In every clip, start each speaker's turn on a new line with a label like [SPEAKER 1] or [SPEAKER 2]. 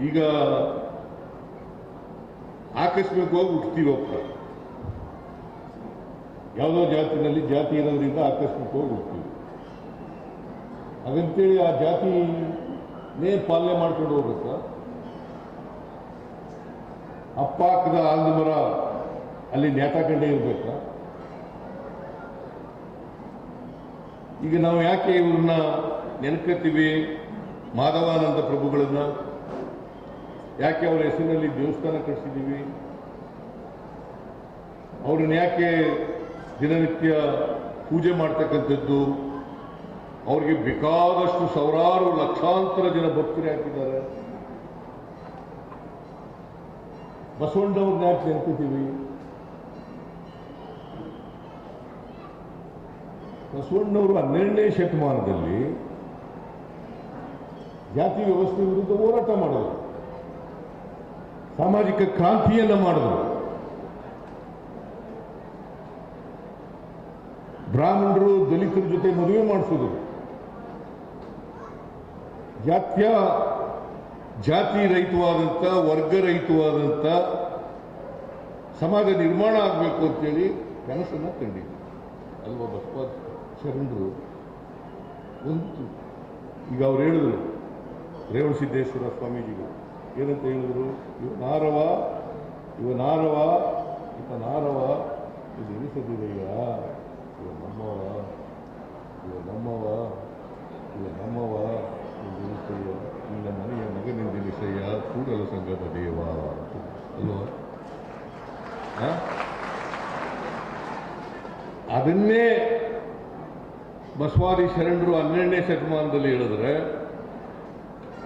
[SPEAKER 1] ಈಗ ಆಕಸ್ಮಿಕವಾಗಿ ಹೋಗ್ತಾರೆ ಯಾವುದೋ ಜಾತಿನಲ್ಲಿ ಜಾತಿ ಇರೋದ್ರಿಂದ ಆಕಸ್ಮಿಕವಾಗಿ ಹುಡ್ತೀವಿ ಹಾಗಂತೇಳಿ ಆ ಜಾತಿನೇ ಪಾಲನೆ ಮಾಡ್ಕೊಂಡು ಹೋಗ್ಬೇಕಾ ಅಪ್ಪ ಹಾಕಿದ ಆಲದ ಮರ ಅಲ್ಲಿ ನೇತಾಕಂಡೇ ಇರ್ಬೇಕಾ? ಈಗ ನಾವು ಯಾಕೆ ಇವ್ರನ್ನ ನೆನ್ಕತ್ತೀವಿ? ಮಾಧವಾನಂದ ಪ್ರಭುಗಳನ್ನ ಯಾಕೆ ಅವರ ಹೆಸರಿನಲ್ಲಿ ದೇವಸ್ಥಾನ ಕಟ್ಟಿಸಿದ್ದೀವಿ ಅವರನ್ನ ಯಾಕೆ ದಿನನಿತ್ಯ ಪೂಜೆ ಮಾಡ್ತಕ್ಕಂಥದ್ದು? ಅವ್ರಿಗೆ ಬೇಕಾದಷ್ಟು ಸಾವಿರಾರು ಲಕ್ಷಾಂತರ ಜನ ಭಕ್ತರು ಹಾಕಿದ್ದಾರೆ ಬಸವಣ್ಣವ್ರನ್ನ ಯಾಕೆ ನೆನ್ಕೋತೀವಿ ಬಸವಣ್ಣವರು ಹನ್ನೆರಡನೇ ಶತಮಾನದಲ್ಲಿ ಜಾತಿ ವ್ಯವಸ್ಥೆ ವಿರುದ್ಧ ಹೋರಾಟ ಮಾಡಿದರು. ಸಾಮಾಜಿಕ ಕ್ರಾಂತಿಯನ್ನ ಮಾಡಿದರು. ಬ್ರಾಹ್ಮಣರು ದಲಿತರ ಜೊತೆ ಮದುವೆ ಮಾಡಿಸಿದ್ರು ಜಾತ್ಯ ಜಾತಿ ರಹಿತವಾದಂಥ ವರ್ಗ ರಹಿತವಾದಂಥ ಸಮಾಜ ನಿರ್ಮಾಣ ಆಗಬೇಕು ಅಂತೇಳಿ ಕನಸನ್ನು ಕಂಡಿದ್ರು ಅಲ್ವಾ ಬಸವ ಶರಣರು? ಒಂದು, ಈಗ ಅವ್ರು ಹೇಳಿದ್ರು ರೇವಣಸಿದ್ದೇಶ್ವರ ಸ್ವಾಮೀಜಿಗಳು. ಏನಂತ ಹೇಳಿದ್ರು? ಇವ ನಾರವ ಇವ ನಾರವ ಇವ ನಾರವ, ಇದು ಎನಿಸದಿದೆಯ ಇವ ನಮ್ಮವ ಇವ ನಮ್ಮವ ಇವ ನಮ್ಮವ ಎಂದೆನಿಸಯ್ಯ ನಿನ್ನ ಮನೆಯ ಮಗನೆಂದೆನಿಸಯ್ಯ ಕೂಡಲ ಸಂಗಮ ದೇವ. ಅಲ್ವಾ? ಅದನ್ನೇ ಬಸವಾದಿ ಶರಣರು ಹನ್ನೆರಡನೇ ಶತಮಾನದಲ್ಲಿ ಹೇಳಿದ್ರೆ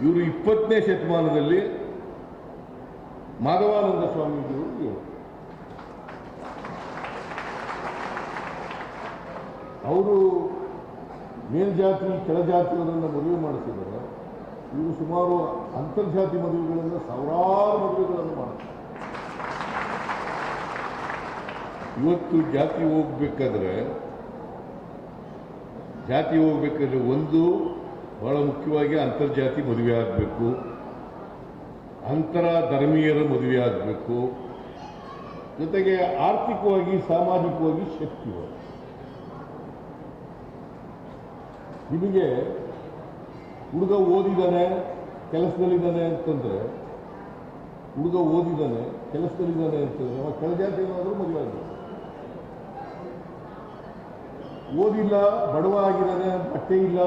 [SPEAKER 1] ಇವರು ಇಪ್ಪತ್ತನೇ ಶತಮಾನದಲ್ಲಿ ಮಾಧವಾನಂದ ಸ್ವಾಮೀಜಿಯವರು. ಅವರು ಮೇಲ್ಜಾತಿ, ಕೆಳಜಾತಿಯವರನ್ನು ಮದುವೆ ಮಾಡಿಸಿದ್ದಾರೆ ಇವರು ಸುಮಾರು ಅಂತರ್ಜಾತಿ ಮದುವೆಗಳನ್ನು ಸಾವಿರಾರು ಮದುವೆಗಳನ್ನು ಮಾಡ್ತಾರೆ ಇವತ್ತು ಜಾತಿ ಹೋಗ್ಬೇಕಾದ್ರೆ ಜಾತಿ ಹೋಗ್ಬೇಕಾದ್ರೆ ಒಂದು ಬಹಳ ಮುಖ್ಯವಾಗಿ ಅಂತರ್ಜಾತಿ ಮದುವೆ ಆಗಬೇಕು. ಅಂತರ ಧರ್ಮೀಯರ ಮದುವೆ ಆಗಬೇಕು. ಜೊತೆಗೆ ಆರ್ಥಿಕವಾಗಿ, ಸಾಮಾಜಿಕವಾಗಿ ಶಕ್ತಿವಾಗಿ. ನಿಮಗೆ ಹುಡುಗ ಓದಿದ್ದಾನೆ ಕೆಲಸದಲ್ಲಿದ್ದಾನೆ ಅಂತಂದ್ರೆ, ಹುಡುಗ ಓದಿದ್ದಾನೆ ಕೆಲಸದಲ್ಲಿದ್ದಾನೆ ಅಂತಂದರೆ, ಅವ ಕೆಳಜಾತಿ ಏನಾದರೂ ಮದುವೆ ಆಗಬೇಕು. ಓದಿಲ್ಲ, ಬಡವ ಆಗಿದ್ದಾನೆ, ಬಟ್ಟೆ ಇಲ್ಲ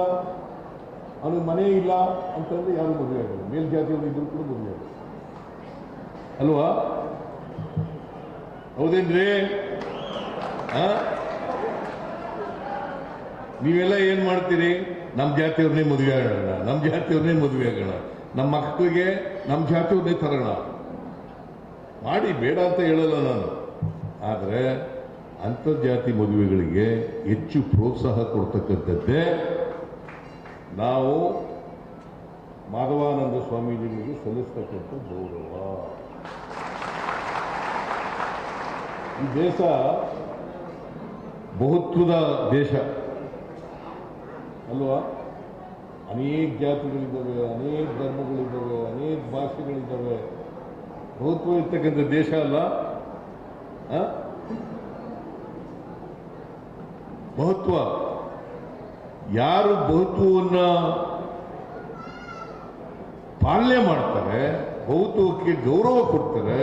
[SPEAKER 1] ಅವನಿಗೆ ಮನೆ ಇಲ್ಲ ಅಂತಂದ್ರೆ ಯಾರು ಮದುವೆ ಆಗಲ್ಲ ಮೇಲ್ಜಾತಿಯವರು ಇದ್ರು ಕೂಡ ಮದುವೆ ಆಗಲ್ಲ ಅಲ್ವಾ? ಹೌದೇನ್ರಿ? ನೀವೆಲ್ಲ ಏನ್ ಮಾಡ್ತೀರಿ? ನಮ್ಮ ಜಾತಿಯವ್ರನ್ನೇ ಮದುವೆ ಆಗೋಣ. ನಮ್ಮ ಜಾತಿಯವ್ರನ್ನೇ ಮದುವೆ ಆಗೋಣ. ನಮ್ಮ ಮಕ್ಕಳಿಗೆ ನಮ್ಮ ಜಾತಿಯವ್ರನ್ನೇ ತರೋಣ. ಮಾಡಿ ಬೇಡ ಅಂತ ಹೇಳಲ್ಲ ನಾನು. ಆದ್ರೆ ಅಂತರ್ಜಾತಿ ಮದುವೆಗಳಿಗೆ ಹೆಚ್ಚು ಪ್ರೋತ್ಸಾಹ ಕೊಡ್ತಕ್ಕಂಥದ್ದೇ ನಾವು ಮಾಧವಾನಂದ ಸ್ವಾಮೀಜಿಗಳಿಗೆ ಸಲ್ಲಿಸ್ತಕ್ಕಂಥ ಗೌರವ. ಈ ದೇಶ ಬಹುತ್ವದ ದೇಶ. ಅಲ್ವಾ? ಅನೇಕ ಜಾತಿಗಳಿದ್ದಾವೆ, ಅನೇಕ ಧರ್ಮಗಳಿದ್ದಾವೆ, ಅನೇಕ ಭಾಷೆಗಳಿದ್ದಾವೆ. ಬಹುತ್ವ ಇರ್ತಕ್ಕಂಥ ದೇಶ ಅಲ್ಲ? ಬಹುತ್ವ. ಯಾರು ಬಹುತ್ವವನ್ನ ಪಾಲನೆ ಮಾಡ್ತಾರೆ, ಬಹುತ್ವಕ್ಕೆ ಗೌರವ ಕೊಡ್ತಾರೆ,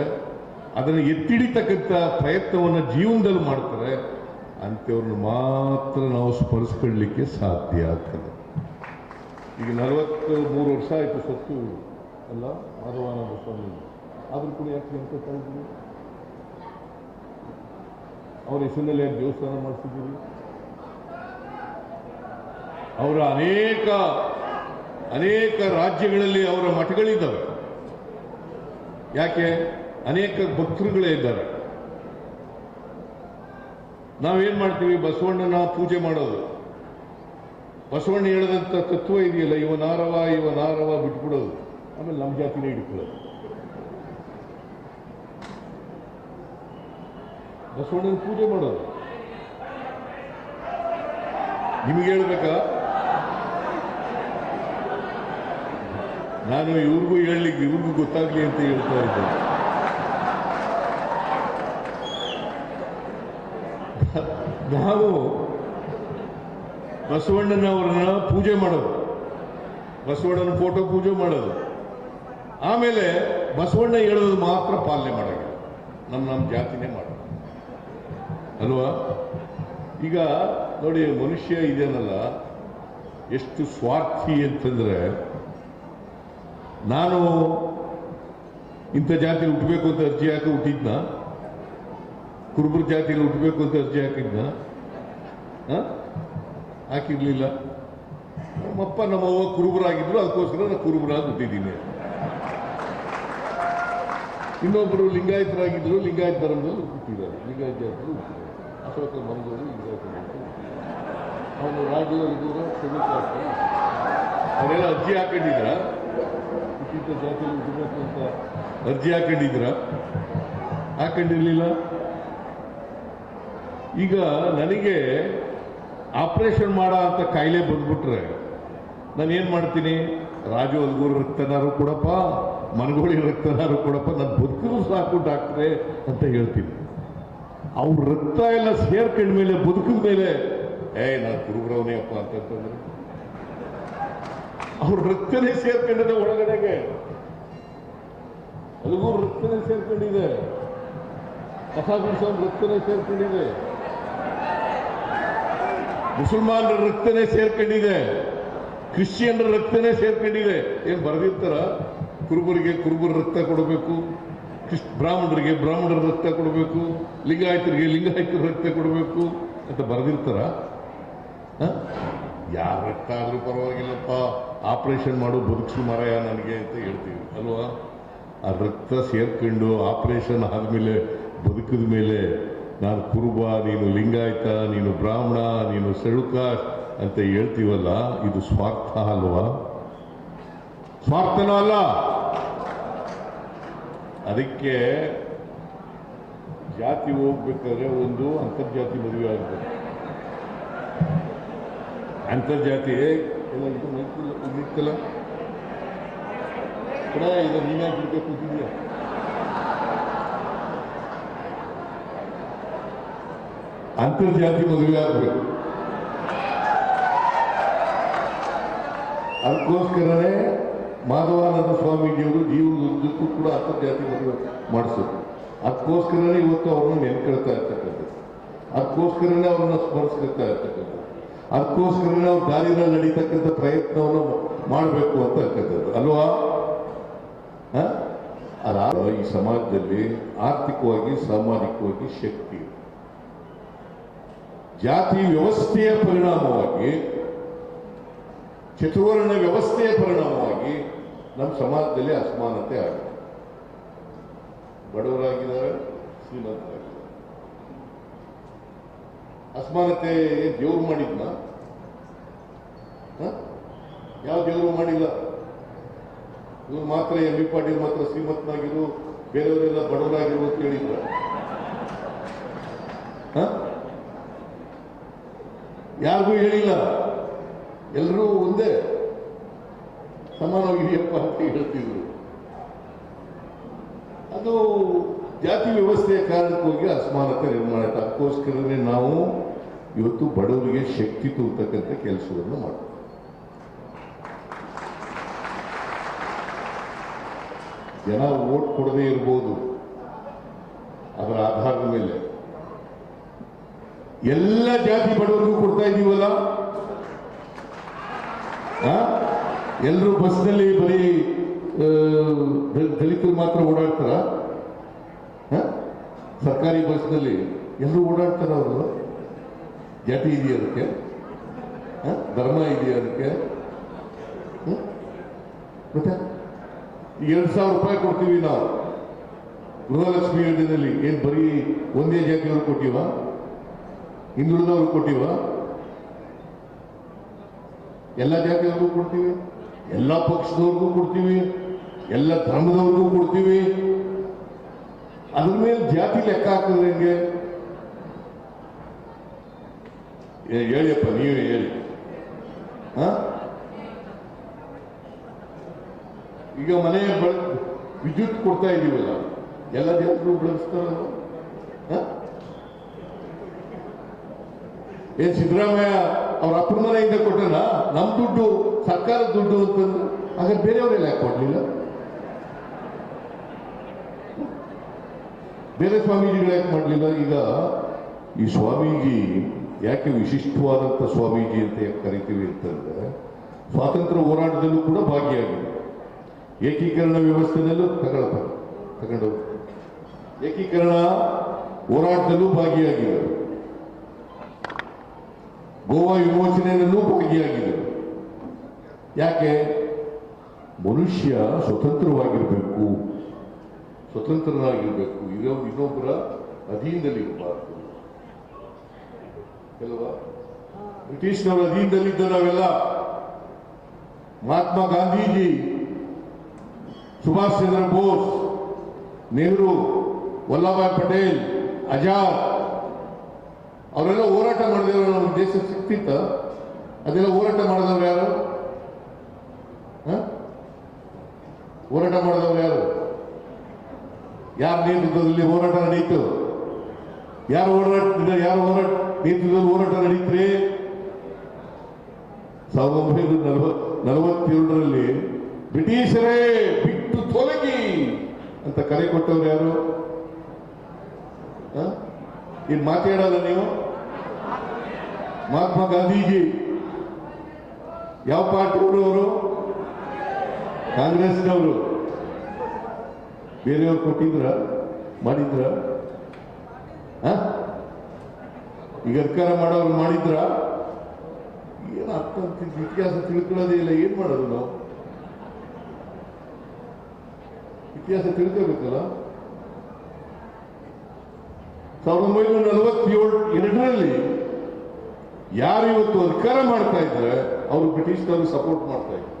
[SPEAKER 1] ಅದನ್ನು ಎತ್ತಿಡಿತಕ್ಕಂಥ ಪ್ರಯತ್ನವನ್ನು ಜೀವನದಲ್ಲಿ ಮಾಡ್ತಾರೆ, ಅಂಥವ್ರನ್ನ ಮಾತ್ರ ನಾವು ಸ್ಮರಿಸ್ಕೊಳ್ಳಿಕ್ಕೆ ಸಾಧ್ಯ ಆಗ್ತದೆ. ಈಗ ನಲವತ್ತು ಮೂರು ವರ್ಷ ಆಯಿತು ಸತ್ತು ಅಲ್ಲ, ಮಾಧವಾನಂದ ಸ್ವಾಮಿ ಆದರೂ ಕೂಡ ಯಾಕೆ ಅಂತ ಇದ್ದೀವಿ ಅವ್ರ ಹೆಸರಿನಲ್ಲಿ ದೇವಸ್ಥಾನ ಮಾಡಿಸಿದ್ದೀವಿ ಅವರ ಅನೇಕ ಅನೇಕ ರಾಜ್ಯಗಳಲ್ಲಿ ಅವರ ಮಠಗಳಿದ್ದಾವೆ. ಯಾಕೆ? ಅನೇಕ ಭಕ್ತರುಗಳೇ ಇದ್ದಾರೆ. ನಾವೇನ್ ಮಾಡ್ತೀವಿ? ಬಸವಣ್ಣನ ಪೂಜೆ ಮಾಡೋದು. ಬಸವಣ್ಣ ಹೇಳಿದಂಥ ತತ್ವ ಇದೆಯಲ್ಲ, ಇವ ನಾರವ ಇವ ನಾರವ ಬಿಟ್ಬಿಡೋದು. ಆಮೇಲೆ ನಮ್ಮ ಜಾತಿನೇ ಹಿಡ್ಕೊಳ್ಳೋದು. ಬಸವಣ್ಣನ ಪೂಜೆ ಮಾಡೋದು. ನಿಮಗೆ ಹೇಳ್ಬೇಕಾ? ನಾನು ಇವ್ರಿಗೂ ಹೇಳಲಿಕ್ಕೆ, ಇವ್ರಿಗೂ ಗೊತ್ತಾಗ್ಲಿ ಅಂತ ಹೇಳ್ತಾ ಇದ್ದೇನೆ ನಾವು ಬಸವಣ್ಣನವರನ್ನ ಪೂಜೆ ಮಾಡೋದು. ಬಸವಣ್ಣನ ಫೋಟೋ ಪೂಜೆ ಮಾಡೋದು. ಆಮೇಲೆ ಬಸವಣ್ಣ ಹೇಳೋದು ಮಾತ್ರ ಪಾಲನೆ ಮಾಡೋದು. ನಮ್ಮ ನಮ್ಮ ಜಾತಿನೇ ಮಾಡೋದು. ಅಲ್ವಾ? ಈಗ ನೋಡಿ, ಮನುಷ್ಯ ಇದೇನಲ್ಲ ಎಷ್ಟು ಸ್ವಾರ್ಥಿ ಅಂತಂದ್ರೆ ನಾನು ಇಂಥ ಜಾತಿಲಿ ಹುಟ್ಟಬೇಕು ಅಂತ ಅರ್ಜಿ ಹಾಕಿ ಹುಟ್ಟಿದ್ನ? ಕುರುಬರ ಜಾತಿಯಲ್ಲಿ ಹುಟ್ಟಬೇಕು ಅಂತ ಅರ್ಜಿ ಹಾಕಿದ್ನ? ಹಾಕಿರ್ಲಿಲ್ಲ. ನಮ್ಮಪ್ಪ, ನಮ್ಮವ್ವ ಕುರುಬರಾಗಿದ್ರು, ಅದಕ್ಕೋಸ್ಕರ ನಾನು ಕುರುಬರಾಗಿ ಹುಟ್ಟಿದ್ದೀನಿ. ಇನ್ನೊಬ್ಬರು ಲಿಂಗಾಯತರಾಗಿದ್ರು, ಲಿಂಗಾಯತ ಧರ್ಮದಲ್ಲಿ ಹುಟ್ಟಿದ್ದಾರೆ. ಲಿಂಗಾಯತ ಜಾತಿಯಲ್ಲಿ ಅಶೋಕ ಮನಗೋಡು ಲಿಂಗಾಯತ ಅವನು ರಾಜು ಅವರೆಲ್ಲ ಅರ್ಜಿ ಹಾಕೊಂಡಿದ್ರ? ಹುಟ್ಟಿದ್ದ ಜಾತಿಯಲ್ಲಿ ಹುಟ್ಟಬೇಕು ಅಂತ ಅರ್ಜಿ ಹಾಕೊಂಡಿದ್ರ ಹಾಕೊಂಡಿರ್ಲಿಲ್ಲ? ಈಗ ನನಗೆ ಆಪರೇಷನ್ ಮಾಡೋ ಅಂತ ಕಾಯಿಲೆ ಬಂದ್ಬಿಟ್ರೆ ನಾನು ಏನು ಮಾಡ್ತೀನಿ? ರಾಜು ಅಲ್ಗೂರು ರಕ್ತನಾರು ಕೊಡಪ್ಪ, ಮನಗೋಳಿ ರಕ್ತನಾರು ಕೊಡಪ್ಪ ನನ್ನ ಬದುಕು ಸಾಕು ಡಾಕ್ಟ್ರೆ ಅಂತ ಹೇಳ್ತೀನಿ. ಅವ್ರ ರಕ್ತ ಎಲ್ಲ ಸೇರ್ಕೊಂಡ ಮೇಲೆ ಬದುಕಿದ ಮೇಲೆ ಏ ನಾನು ಗುರುಗ್ರವನೇ ಅಪ್ಪ ಅಂತಂತಂದ್ರೆ. ಅವ್ರ ರಕ್ತನೇ ಸೇರ್ಕೊಂಡಿದೆ ಒಳಗಡೆಗೆ. ಅಲ್ಲಿಗೂ ವೃತ್ತಿನೇ ಸೇರ್ಕೊಂಡಿದೆ. ಕಸಾಗುಡ್ಸೋನ್ ರಕ್ತನೇ ಸೇರ್ಕೊಂಡಿದೆ. ಮುಸಲ್ಮಾನರ ರಕ್ತನೇ ಸೇರ್ಕೊಂಡಿದೆ. ಕ್ರಿಶ್ಚಿಯನ್ರ ರಕ್ತನೇ ಸೇರ್ಕೊಂಡಿದೆ. ಏನ್ ಬರೆದಿರ್ತಾರ? ಕುರುಬರಿಗೆ ಕುರುಬರ ರಕ್ತ ಕೊಡಬೇಕು. ಬ್ರಾಹ್ಮಣರಿಗೆ ಬ್ರಾಹ್ಮಣರ ರಕ್ತ ಕೊಡಬೇಕು. ಲಿಂಗಾಯತರಿಗೆ ಲಿಂಗಾಯತರ ರಕ್ತ ಕೊಡಬೇಕು ಅಂತ ಬರೆದಿರ್ತಾರ? ಯಾರ ರಕ್ತ ಆದ್ರೂ ಪರವಾಗಿಲ್ಲಪ್ಪ. ಆಪರೇಷನ್ ಮಾಡು, ಬದುಕಿಸು ಮಾರಾಯ ನನಗೆ ಅಂತ ಹೇಳ್ತೀವಿ, ಅಲ್ವಾ? ಆ ರಕ್ತ ಸೇರ್ಕೊಂಡು ಆಪರೇಷನ್ ಆದಮೇಲೆ ಬದುಕಿದ ಮೇಲೆ ನಾನು ಕುರುಬ, ನೀನು ಲಿಂಗಾಯತ, ನೀನು ಬ್ರಾಹ್ಮಣ, ನೀನು ಸೆಳುಕ ಅಂತ ಹೇಳ್ತೀವಲ್ಲ, ಇದು ಸ್ವಾರ್ಥ ಅಲ್ವಾ? ಸ್ವಾರ್ಥನೂ ಅಲ್ಲ. ಅದಕ್ಕೆ ಜಾತಿ ಹೋಗ್ಬೇಕಾದ್ರೆ ಒಂದು ಅಂತರ್ಜಾತಿ ಮದುವೆ ಆಗ್ತದೆ ಅಂತರ್ಜಾತಿ ಎಲ್ಲ ಮೈಸೂರು ಇದಿತ್ತಲ್ಲ ಕೂಡ ಇದು ನೀನೇ ಗಿಡಕ್ಕೆ ಕೂತಿದ್ಯಾ ಅಂತರ್ಜಾತಿ ಮದುವೆ ಆಗ್ಬೇಕು. ಅದಕ್ಕೋಸ್ಕರನೇ ಮಾಧವಾನಂದ ಸ್ವಾಮೀಜಿಯವರು ಜೀವನದುದ್ದಕ್ಕೂ ಕೂಡ ಅಂತರ್ಜಾತಿ ಮದುವೆ ಮಾಡಿಸೋದು. ಅದಕ್ಕೋಸ್ಕರನೇ ಇವತ್ತು ಅವ್ರನ್ನ ನೆನ್ಕೊಳ್ತಾ ಇರ್ತಕ್ಕಂಥದ್ದು. ಅದಕ್ಕೋಸ್ಕರನೇ ಅವ್ರನ್ನ ಸ್ಮರಿಸ್ಕೊಳ್ತಾ ಇರ್ತಕ್ಕಂಥದ್ದು. ಅದಕ್ಕೋಸ್ಕರನೇ ನಾವು ದಾರಿನಲ್ಲಿ ನಡೀತಕ್ಕಂಥ ಪ್ರಯತ್ನವನ್ನು ಮಾಡಬೇಕು ಅಂತ ಅಂತಕ್ಕಂಥದ್ದು ಅಲ್ವಾ? ಈ ಸಮಾಜದಲ್ಲಿ ಆರ್ಥಿಕವಾಗಿ, ಸಾಮಾಜಿಕವಾಗಿ ಶಕ್ತಿ ಜಾತಿ ವ್ಯವಸ್ಥೆಯ ಪರಿಣಾಮವಾಗಿ ಚತುರ್ವರ್ಣ ವ್ಯವಸ್ಥೆಯ ಪರಿಣಾಮವಾಗಿ ನಮ್ಮ ಸಮಾಜದಲ್ಲಿ ಅಸಮಾನತೆ ಆಗಿದೆ. ಬಡವರಾಗಿದ್ದಾರೆ, ಶ್ರೀಮಂತರಾಗಿದ್ದಾರೆ. ಅಸಮಾನತೆ ದೇವ್ರು ಮಾಡಿದ್ನ? ಯಾವ ದೇವರು ಮಾಡಿಲ್ಲ? ಇವ್ರು ಮಾತ್ರ ಎಂ ಬಿ ಪಾಟೀಲ್ ಮಾತ್ರ ಶ್ರೀಮಂತನಾಗಿರು, ಬೇರೆಯವರೆಲ್ಲ ಬಡವರಾಗಿರು ಅಂತ ಹೇಳಿದ್ರು? ಯಾರಿಗೂ ಹೇಳಿಲ್ಲ. ಎಲ್ಲರೂ ಒಂದೇ ಸಮಾನವಾಗಿದೆಯಪ್ಪ ಅಂತ ಹೇಳ್ತಿದ್ರು. ಅದು ಜಾತಿ ವ್ಯವಸ್ಥೆಯ ಕಾರಣಕ್ಕೋಗಿ ಅಸಮಾನತೆ ನಿರ್ಮಾಣ ಅದಕ್ಕೋಸ್ಕರನೇ ನಾವು ಇವತ್ತು ಬಡವರಿಗೆ ಶಕ್ತಿ ತುಂಬತಕ್ಕಂಥ ಕೆಲಸವನ್ನು ಮಾಡ ಜನ ಓಟ್ ಕೊಡದೇ ಇರ್ಬೋದು. ಅದರ ಆಧಾರದ ಮೇಲೆ. ಎಲ್ಲ ಜಾತಿ ಬಡವರಿಗೂ ಕೊಡ್ತಾ ಇದೀವಲ್ಲ? ಎಲ್ಲರೂ ಬಸ್ನಲ್ಲಿ ಬರೀ ದಲಿತರು ಮಾತ್ರ ಓಡಾಡ್ತಾರ? ಸರ್ಕಾರಿ ಬಸ್ನಲ್ಲಿ ಎಲ್ಲರೂ ಓಡಾಡ್ತಾರ ಅವರು? ಜಾತಿ ಇದೆಯಾ ಅದಕ್ಕೆ? ಧರ್ಮ ಇದೆಯಾ ಅದಕ್ಕೆ? ಮತ್ತೆ? ಎರಡು ಸಾವಿರ ರೂಪಾಯಿ ಕೊಡ್ತೀವಿ ನಾವು. ಗೃಹಲಕ್ಷ್ಮಿ ಯೋಜನೆಯಲ್ಲಿ. ಏನ್ ಬರೀ ಒಂದೇ ಜಾತಿಯವರು ಕೊಟ್ಟಿವ? ಹಿಂದುಳಿದವರು ಕೊಟ್ಟಿವ? ಎಲ್ಲ ಜಾತಿಯವ್ರಿಗೂ ಕೊಡ್ತೀವಿ. ಎಲ್ಲ ಪಕ್ಷದವ್ರಿಗೂ ಕೊಡ್ತೀವಿ. ಎಲ್ಲ ಧರ್ಮದವ್ರಿಗೂ ಕೊಡ್ತೀವಿ. ಅದ್ರ ಮೇಲೆ ಜಾತಿ ಲೆಕ್ಕ ಹಾಕಿದ್ರೆ ಹೆಂಗೆ ಏ, ಹೇಳಿಯಪ್ಪ, ನೀವೇ ಹೇಳಿ. ಹಾ? ಈಗ ಮನೆ ಬಳ, ವಿದ್ಯುತ್ ಕೊಡ್ತಾ ಇದೀವಲ್ಲ ಎಲ್ಲ ಜನರು ಬಳಸ್ತಾರಲ್ಲ? ಏನ್ ಸಿದ್ದರಾಮಯ್ಯ, ಅವ್ರ ಅಪ್ಪನ ಮನೆಯಿಂದ ಕೊಟ್ಟನ? ನಮ್ಮ ದುಡ್ಡು, ಸರ್ಕಾರದ ದುಡ್ಡು ಅಂತಂದ್ರೆ, ಹಾಗಾದ್ರೆ ಬೇರೆಯವರೆಲ್ಲ ಯಾಕೆ ಕೊಡ್ಲಿಲ್ಲ? ಬೇರೆ ಸ್ವಾಮೀಜಿಗಳು ಯಾಕೆ ಮಾಡಲಿಲ್ಲ? ಈಗ ಈ ಸ್ವಾಮೀಜಿ ಯಾಕೆ ವಿಶಿಷ್ಟವಾದಂಥ ಸ್ವಾಮೀಜಿ ಅಂತ ಯಾಕೆ ಕರಿತೀವಿ ಅಂತಂದರೆ, ಸ್ವಾತಂತ್ರ್ಯ ಹೋರಾಟದಲ್ಲೂ ಕೂಡ ಭಾಗಿಯಾಗಿದೆ. ಏಕೀಕರಣ ವ್ಯವಸ್ಥೆಯಲ್ಲೂ ತಗೊಳ್ತ ತಗೊಂಡು ಏಕೀಕರಣ ಹೋರಾಟದಲ್ಲೂ ಭಾಗಿಯಾಗಿದ್ದರು ಗೋವಾ ವಿಮೋಚನೆಯಲ್ಲೂ ಭಾಗಿಯಾಗಿದ್ದರು ಯಾಕೆ? ಮನುಷ್ಯ ಸ್ವತಂತ್ರವಾಗಿರಬೇಕು, ಸ್ವತಂತ್ರನಾಗಿರಬೇಕು. ಇರೋ ಇನ್ನೊಬ್ಬರ ಅಧೀನದಲ್ಲಿ ಇರಬಾರ್ದು ಅಲ್ವಾ ಬ್ರಿಟಿಷ್ನವರ ಅಧೀನದಲ್ಲಿದ್ದ ನಾವೆಲ್ಲ ಮಹಾತ್ಮ ಗಾಂಧೀಜಿ, ಸುಭಾಷ್ ಚಂದ್ರ ಬೋಸ್, ನೆಹರು ವಲ್ಲಭಾಯ್ ಪಟೇಲ್ ಆಜಾದ್ ಅವರೆಲ್ಲ ಹೋರಾಟ ಮಾಡಿದವರು ನಮ್ಮ ದೇಶ ಸಿಕ್ತಿತ್ತ? ಅದೆಲ್ಲ ಹೋರಾಟ ಮಾಡಿದವರು ಯಾರು? ಹೋರಾಟ ಮಾಡಿದವರು ಯಾರು? ಯಾರ ನೇತೃತ್ವದಲ್ಲಿ ಹೋರಾಟ ನಡೀತು? ಯಾರು ಹೋರಾಟ ಯಾರು ಹೋರಾಟ ನೇತೃತ್ವದಲ್ಲಿ ಹೋರಾಟ ನಡೀತ್ರಿ ಸಾವಿರದ ಒಂಬೈನೂರ ನಲವತ್ ನಲವತ್ತೇಳರಲ್ಲಿ ಬ್ರಿಟಿಷರೇ ಬಿಟ್ಟು ತೊಲಗಿ ಅಂತ ಕರೆ ಕೊಟ್ಟವ್ರು ಯಾರು? ಇನ್ ಮಾತಾಡಲ್ಲ ನೀವು? ಮಹಾತ್ಮ ಗಾಂಧೀಜಿ. ಯಾವ ಪಾರ್ಟಿಯವರು ಕಾಂಗ್ರೆಸ್ನವರು. ಬೇರೆಯವ್ರು ಕೊಟ್ಟಿದ್ರ, ಮಾಡಿದ್ರ? ಈಗ ಅಧಿಕಾರ ಮಾಡೋರು ಮಾಡಿದ್ರ ಏನು ಅರ್ಥ ಇತಿಹಾಸ ತಿಳ್ಕೊಳ್ಳೋದೇ ಇಲ್ಲ, ಏನ್ ಮಾಡೋದು ನಾವು? ಇತಿಹಾಸ ತಿಳ್ಕೋಬೇಕಲ್ಲ? ಸಾವಿರದ ಒಂಬೈನೂರ ನಲವತ್ತೇಳು ಎರಡರಲ್ಲಿ ಯಾರು ಇವತ್ತು ಅಧಿಕಾರ ಮಾಡ್ತಾ ಇದ್ರೆ, ಅವರು ಬ್ರಿಟಿಷ್ನವರು ಸಪೋರ್ಟ್ ಮಾಡ್ತಾ ಇದ್ರು.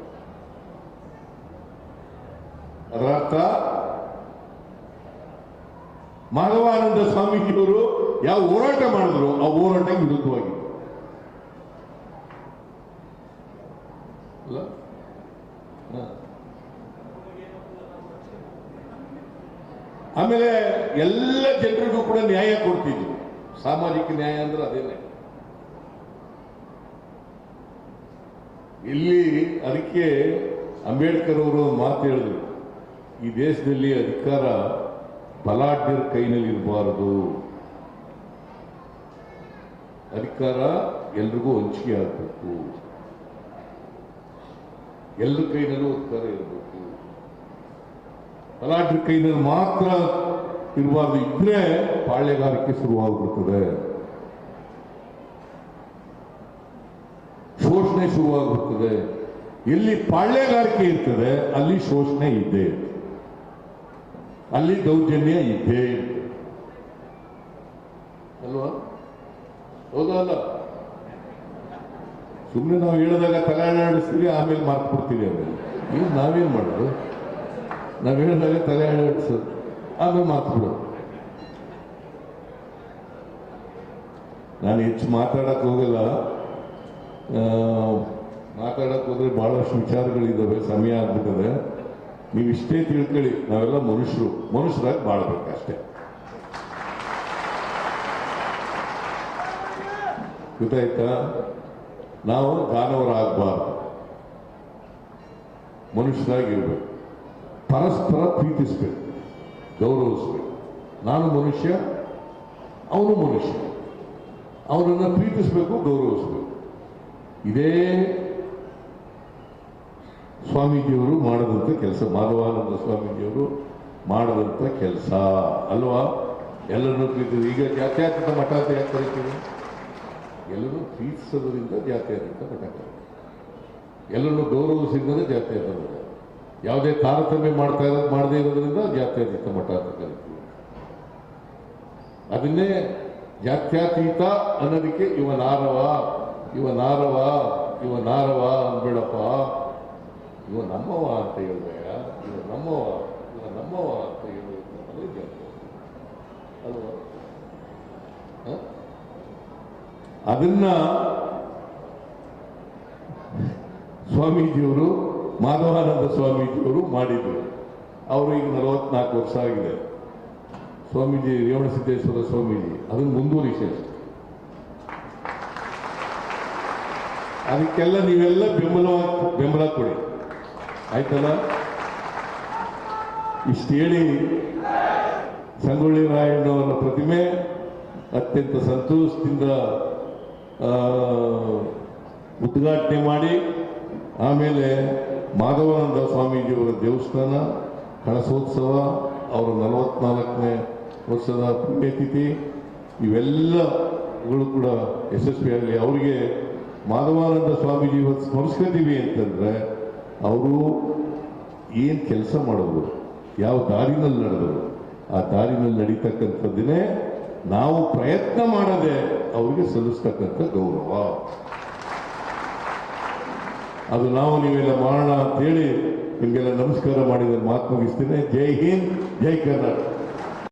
[SPEAKER 1] ಅದರ ಅರ್ಥ ಮಾಧವಾನಂದ ಸ್ವಾಮೀಜಿಯವರು ಯಾವ ಹೋರಾಟ ಮಾಡಿದ್ರು, ಆ ಹೋರಾಟ ವಿರುದ್ಧವಾಗಿ. ಆಮೇಲೆ ಎಲ್ಲ ಜನರಿಗೂ ಕೂಡ ನ್ಯಾಯ ಕೊಡ್ತಿದ್ರು. ಸಾಮಾಜಿಕ ನ್ಯಾಯ ಅಂದ್ರೆ ಅದೇನೆ. ಇಲ್ಲಿ ಅದಕ್ಕೆ ಅಂಬೇಡ್ಕರ್ ಅವರು ಮಾತು ಹೇಳಿದ್ರು. ಈ ದೇಶದಲ್ಲಿ ಅಧಿಕಾರ ಬಲಾಢ್ಯರ ಕೈನಲ್ಲಿ ಇರಬಾರದು ಅಧಿಕಾರ ಎಲ್ರಿಗೂ ಹಂಚಿಕೆ ಆಗಬೇಕು ಎಲ್ಲರ ಕೈನಲ್ಲೂ ಅಧಿಕಾರ ಇರಬೇಕು. ಬಲಾಢ್ಯರ ಕೈನಲ್ಲಿ ಮಾತ್ರ ಇರಬಾರ್ದು ಇದ್ರೆ ಪಾಳ್ಯಗಾರಿಕೆ ಶುರುವಾಗ್ಬಿಡ್ತದೆ. ಶೋಷಣೆ ಶುರುವಾಗ್ಬಿಡ್ತದೆ. ಎಲ್ಲಿ ಪಾಳ್ಯಗಾರಿಕೆ ಇರ್ತದೆ, ಅಲ್ಲಿ ಶೋಷಣೆ ಇರ್ತದೆ. ಅಲ್ಲಿ ದೌರ್ಜನ್ಯ ಇದೆ. ಅಲ್ವಾ? ಹೌದಾ ಅಲ್ಲ? ಸುಮ್ಮನೆ ನಾವು ಹೇಳಿದಾಗ ತಲೆ ಆಡಿಸ್ತೀವಿ ಆಮೇಲೆ ಮಾರ್ಕ್ ಕೊಡ್ತೀವಿ ಆಮೇಲೆ ಈಗ ನಾವೇನ್ ಮಾಡೋದು? ನಾವು ಹೇಳಿದಾಗ ತಲೆ ಆಡಿಸೋದು ಆಮೇಲೆ ಮಾತು ಬಿಡೋದು ನಾನು ಹೆಚ್ಚು ಮಾತಾಡಕ್ಕೆ ಹೋಗಲ್ಲ. ಆ, ಮಾತಾಡಕ್ ಹೋದ್ರೆ ಬಹಳಷ್ಟು ವಿಚಾರಗಳಿದ್ದಾವೆ ಸಮಯ ಆಗ್ಬಿಟ್ಟದೆ. ನೀವು ಇಷ್ಟೇ ತಿಳ್ಕೊಳ್ಳಿ, ನಾವೆಲ್ಲ ಮನುಷ್ಯರು, ಮನುಷ್ಯರಾಗಿ ಬಾಳ್ಬೇಕಷ್ಟೇ. ಗೊತ್ತಾಯ್ತಾ? ನಾವು ದಾನವರ ಆಗಬಾರ್ದು ಮನುಷ್ಯರಾಗಿರ್ಬೇಕು. ಪರಸ್ಪರ ಪ್ರೀತಿಸ್ಬೇಕು, ಗೌರವಿಸ್ಬೇಕು. ನಾನು ಮನುಷ್ಯ, ಅವನು ಮನುಷ್ಯ. ಅವನನ್ನು ಪ್ರೀತಿಸ್ಬೇಕು, ಗೌರವಿಸ್ಬೇಕು. ಇದೇ ಸ್ವಾಮೀಜಿಯವರು ಮಾಡದಂಥ ಕೆಲಸ ಮಾಧವಾನಂದ ಸ್ವಾಮೀಜಿಯವರು ಮಾಡದಂಥ ಕೆಲಸ, ಅಲ್ವಾ? ಎಲ್ಲರೂ ಪ್ರೀತಿ ಈಗ ಜಾತ್ಯಾತೀತ ಮಠ ಅಂತ ಯಾಕೆ ಕರಿತೀವಿ ಎಲ್ಲರೂ ಪ್ರೀತಿಸೋದ್ರಿಂದ ಜಾತ್ಯಾತೀತ ಮಠ ಎಲ್ಲರೂ ಗೌರವಿಸಿದ್ರೆ ಜಾತ್ಯಾತೀತ ಮಠ. ಯಾವುದೇ ತಾರತಮ್ಯ ಮಾಡ್ತಾ ಇರೋದು, ಮಾಡದೇ ಇರೋದ್ರಿಂದ ಜಾತ್ಯಾತೀತ ಮಠ ಅಂತ ಕರಿತೀವಿ. ಅದನ್ನೇ ಜಾತ್ಯಾತೀತ ಅನ್ನೋದಕ್ಕೆ, ಇವ ನಾರವ ಇವ ನಾರವ ಇವ ನಾರವ ಅನ್ಬೇಡಪ್ಪ ಇವ ನಮ್ಮವ ಅಂತ ಹೇಳ್ಬೇಡ ಇವ ನಮ್ಮವ ಇವ ನಮ್ಮವ ಅಂತ ಅದೇ ಜಾತ್ಯ ಅಲ್ವಾ? ಅದನ್ನ ಸ್ವಾಮೀಜಿಯವರು, ಮಾಧವಾನಂದ ಸ್ವಾಮೀಜಿಯವರು ಮಾಡಿದ್ರು. ಅವರು ಈಗ ನಲವತ್ನಾಲ್ಕು ವರ್ಷ ಆಗಿದೆ. ಸ್ವಾಮೀಜಿ, ರೇವಣಸಿದ್ದೇಶ್ವರ ಸ್ವಾಮೀಜಿ, ಅದನ್ನು ಮುಂದುವರಿಸಿ ಅದಕ್ಕೆಲ್ಲ ನೀವೆಲ್ಲ ಬೆಂಬಲವಾಗಿ, ಬೆಂಬಲ ಕೊಡಿ. ಆಯ್ತಲ್ಲ? ಇಷ್ಟು ಹೇಳಿ ಸಂಗೊಳ್ಳಿ ರಾಯಣ್ಣವರ ಪ್ರತಿಮೆ ಅತ್ಯಂತ ಸಂತೋಷದಿಂದ ಉದ್ಘಾಟನೆ ಮಾಡಿ, ಆಮೇಲೆ ಮಾಧವಾನಂದ ಸ್ವಾಮೀಜಿಯವರ ದೇವಸ್ಥಾನ, ಕಳಸೋತ್ಸವ, ಅವರ ನಲವತ್ನಾಲ್ಕನೇ ವರ್ಷದ ಪುಣ್ಯತಿಥಿ ಇವೆಲ್ಲಗಳು ಕೂಡ ಯಶಸ್ವಿಯಾಗಲಿ. ಅವರಿಗೆ ಮಾಧವಾನಂದ ಸ್ವಾಮೀಜಿ ಇವತ್ತು ಸ್ಮರಿಸ್ಕೊತೀವಿ ಅಂತಂದ್ರೆ ಅವರು ಏನು ಕೆಲಸ ಮಾಡೋದು ಯಾವ ದಾರಿನಲ್ಲಿ ನಡೆದರು ಆ ದಾರಿನಲ್ಲಿ ನಡೀತಕ್ಕಂಥದ್ದನ್ನೇ ನಾವು ಪ್ರಯತ್ನ ಮಾಡದೆ ಅವರಿಗೆ ಸಲ್ಲಿಸ್ತಕ್ಕಂಥ ಗೌರವ. ಅದು ನಾವು ನೀವೆಲ್ಲ ಮಾಡೋಣ ಅಂತೇಳಿ ನಿಮಗೆಲ್ಲ ನಮಸ್ಕಾರ ಮಾಡಿದ ಮಾತು ಮುಗಿಸ್ತೇನೆ. ಜೈ ಹಿಂದ್, ಜೈ ಕರ್ನಾಟಕ.